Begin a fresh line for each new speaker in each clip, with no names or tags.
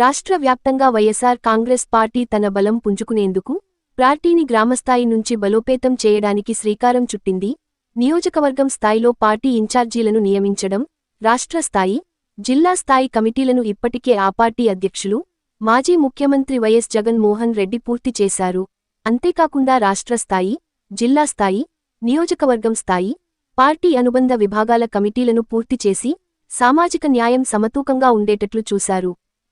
రాష్ట్ర వ్యాప్తంగా వైఎస్సార్ కాంగ్రెస్ పార్టీ తన బలం పుంజుకునేందుకు పార్టీని గ్రామస్థాయి నుంచి బలోపేతం చేయడానికి శ్రీకారం చుట్టింది. నియోజకవర్గం స్థాయిలో పార్టీ ఇన్ఛార్జీలను నియమించడం రాష్ట్ర స్థాయి జిల్లా స్థాయి కమిటీలను ఇప్పటికే ఆ పార్టీ అధ్యక్షులు మాజీ ముఖ్యమంత్రి వైఎస్ జగన్మోహన్ రెడ్డి పూర్తి చేశారు. అంతేకాకుండా రాష్ట్ర స్థాయి జిల్లా స్థాయి నియోజకవర్గం స్థాయి పార్టీ అనుబంధ విభాగాల కమిటీలను పూర్తి చేసి సామాజిక న్యాయం సమతూకంగా ఉండేటట్లు చూశారు.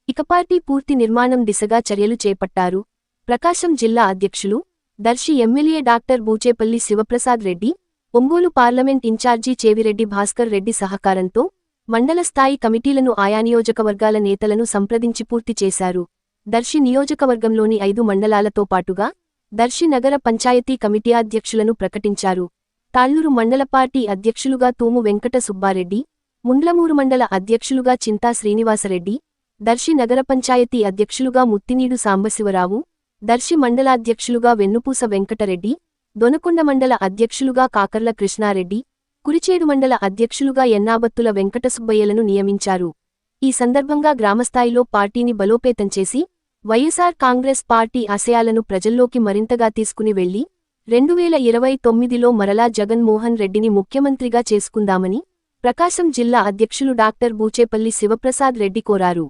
ఇక పార్టీ పూర్తి నిర్మాణం దిశగా చర్యలు చేపట్టారు. ప్రకాశం జిల్లా అధ్యక్షులు Darsi MLA doctor Buchepalli Sivaprasad Reddy Ongole parliament incharge Chevireddy Bhaskar Reddy సహకారంతో మండల స్థాయి కమిటీలను ఆయా నియోజకవర్గాల నేతలను సంప్రదించి పూర్తి చేశారు. దర్శి నియోజకవర్గంలోని ఐదు మండలాలతో పాటుగా దర్శి నగర పంచాయతీ కమిటీ అధ్యక్షులను ప్రకటించారు. తాళ్ళూరు మండల పార్టీ అధ్యక్షులుగా తూము వెంకట సుబ్బారెడ్డి ముండ్లమూరు మండల అధ్యక్షులుగా చింతా శ్రీనివాసరెడ్డి దర్శి నగర పంచాయతీ అధ్యక్షులుగా ముత్తినీడు సాంబశివరావు దర్శి మండలాధ్యక్షులుగా వెన్నుపూస వెంకటరెడ్డి దొనకొండ మండల అధ్యక్షులుగా కాకర్ల కృష్ణారెడ్డి కురిచేడు మండల అధ్యక్షులుగా ఎన్నాబత్తుల వెంకటసుబ్బయ్యలను నియమించారు. ఈ సందర్భంగా గ్రామస్థాయిలో పార్టీని బలోపేతం చేసి వైఎస్సార్ కాంగ్రెస్ పార్టీ ఆశయాలను ప్రజల్లోకి మరింతగా తీసుకుని వెళ్ళి రెండువేల ఇరవై తొమ్మిదిలో మరలా జగన్మోహన్ రెడ్డిని ముఖ్యమంత్రిగా చేసుకుందామని ప్రకాశం జిల్లా అధ్యక్షులు డాక్టర్ బూచేపల్లి శివప్రసాద్ రెడ్డి కోరారు.